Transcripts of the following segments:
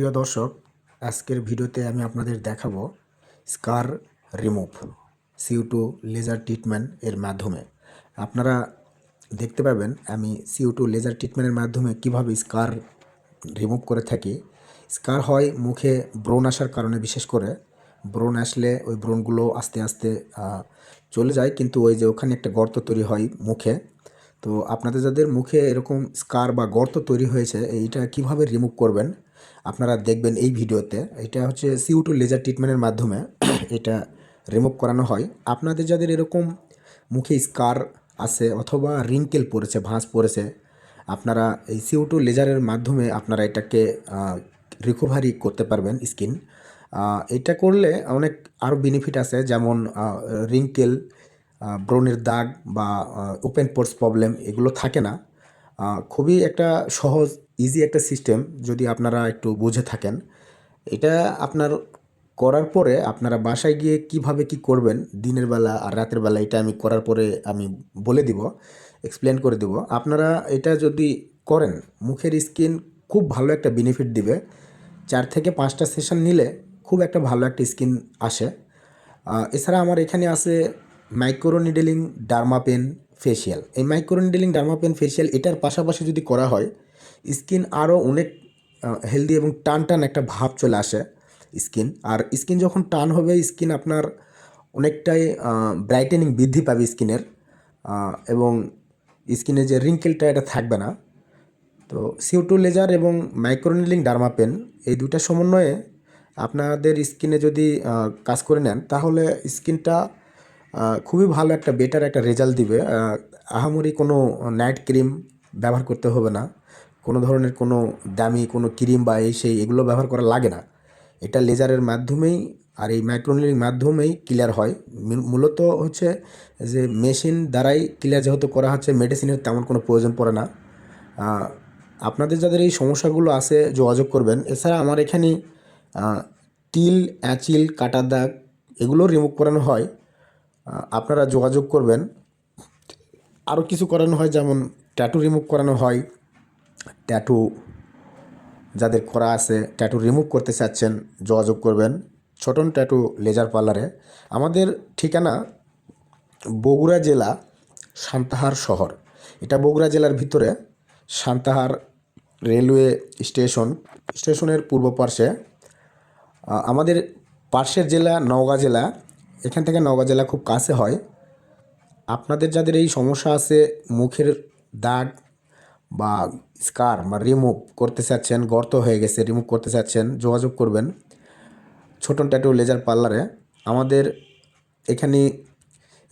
প্রিয় দর্শক, আজকের ভিডিওতে আমি আপনাদের দেখাবো scar remove CO two laser treatment এর মাধ্যমে। আপনারা দেখতে পাবেন, আমি সিউ টু লেজার ট্রিটমেন্টের মাধ্যমে কীভাবে স্কার রিমুভ করে থাকি। স্কার হয় মুখে ব্রণ আসার কারণে, বিশেষ করে ব্রণ আসলে ওই ব্রণগুলো আস্তে আস্তে চলে যায়, কিন্তু ওই যে ওখানে একটা গর্ত তৈরি হয় মুখে। তো আপনাদের যাদের মুখে এরকম স্কার বা গর্ত তৈরি হয়েছে, এইটা কীভাবে রিমুভ করবেন? আপনারা দেখবেন এই ভিডিওতে, এটা হচ্ছে সিউ টু লেজার ট্রিটমেন্টের মাধ্যমে এটা রিমুভ করানো হয়। আপনাদের যাদের এরকম মুখে স্কার আছে অথবা রিঙ্কেল পড়েছে, ভাঁজ পড়েছে, আপনারা এই সিউ টু লেজারের মাধ্যমে আপনারা এটাকে রিকভারি করতে পারবেন স্কিন এটা করলে অনেক আরও বেনিফিট আছে, যেমন রিঙ্কেল ব্রণের দাগ বা ওপেন পোর্স প্রবলেম এগুলো থাকে না। খুবই একটা সহজ ইজি একটা সিস্টেম যদি আপনারা একটু বুঝে থাকেন। এটা আপনার করার পরে আপনারা বাসায় গিয়ে কীভাবে কি করবেন, দিনের বেলা আর রাতের বেলা এটা আমি করার পরে আমি বলে দিব এক্সপ্লেন করে দিব। আপনারা এটা যদি করেন, মুখের স্কিন খুব ভালো একটা বেনিফিট দিবে। চার থেকে পাঁচটা সেশন নিলে খুব একটা ভালো একটা স্কিন আসে। এছাড়া আমার এখানে আছে মাইক্রোনিডেলিং ডার্মাপেন ফেসিয়াল এই মাইক্রোনিডেলিং ডার্মাপেন ফেসিয়াল এটার পাশাপাশি যদি করা হয় স্কিন আরও অনেক হেলদি এবং টান টান একটা ভাব চলে আসে স্কিন। আর স্কিন যখন টান হবে, স্কিন আপনার অনেকটাই ব্রাইটেনিং বৃদ্ধি পাবে স্কিনের। এবং স্কিনে যে রিঙ্কেলটা এটা থাকবে না। তো সিউটু লেজার এবং মাইক্রোনিলিং ডার্মাপেন এই দুইটা সমন্বয়ে আপনাদের স্কিনে যদি কাজ করে নেন, তাহলে স্কিনটা খুবই ভালো একটা বেটার একটা রেজাল্ট দিবে। আহামরি কোনো নাইট ক্রিম ব্যবহার করতে হবে না। কোনো ধরনের কোনো দামি কোনো ক্রিম বা এই সেই এগুলো ব্যবহার করা লাগে না। এটা লেজারের মাধ্যমেই আর এই মাইক্রোনিলিং মাধ্যমেই ক্লিয়ার হয়। মূলত হচ্ছে যে মেশিন দ্বারাই ক্লিয়ার যেহেতু করা হচ্ছে মেডিসিনের তেমন কোনো প্রয়োজন পড়ে না। আপনাদের যাদের এই সমস্যাগুলো আছে, যোগাযোগ করবেন। এছাড়া আমার এখানে তিল, অ্যাচিল কাটার দাগ এগুলো রিমুভ করানো হয়। আপনারা যোগাযোগ করবেন। আরও কিছু করানো হয়, যেমন ট্যাটু রিমুভ করানো হয়। ট্যাটু যাদের করা আছে, ট্যাটু রিমুভ করতে চাচ্ছেন, যোগাযোগ করবেন ছোটন ট্যাটু লেজার পার্লারে আমাদের ঠিকানা বগুড়া জেলা সান্তাহার শহর। এটা বগুড়া জেলার ভিতরে সান্তাহার রেলওয়ে স্টেশন, স্টেশনের পূর্ব পার্শ্বে। আমাদের পার্শ্বের জেলা নওগাঁ জেলা, এখান থেকে নওগাঁ জেলা খুব কাছে হয়। আপনাদের যাদের এই সমস্যা আছে, মুখের দাগ বা স্কার বা রিমুভ করতে চাচ্ছেন, গর্ত হয়ে গেছে, রিমুভ করতে চাচ্ছেন, যোগাযোগ করবেন। ছোটন ট্যাটু লেজার পার্লারে আমাদের এখানে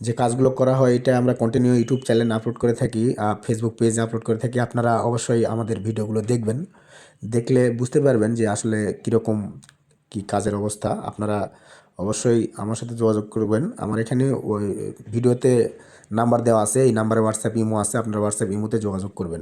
যে কাজগুলো করা হয়, এটা আমরা কন্টিনিউ ইউটিউব চ্যানেল আপলোড করে থাকি ফেসবুক পেজে আপলোড করে থাকি। আপনারা অবশ্যই আমাদের ভিডিওগুলো দেখবেন। দেখলে বুঝতে পারবেন যে আসলে কীরকম কি কাজের অবস্থা। আপনারা অবশ্যই আমার সাথে যোগাযোগ করবেন। আমার এখানে ওই ভিডিওতে নাম্বার দেওয়া আছে, এই নাম্বারে হোয়াটসঅ্যাপ ইমো আছে, আপনারা হোয়াটসঅ্যাপ ইমোতে যোগাযোগ করবেন।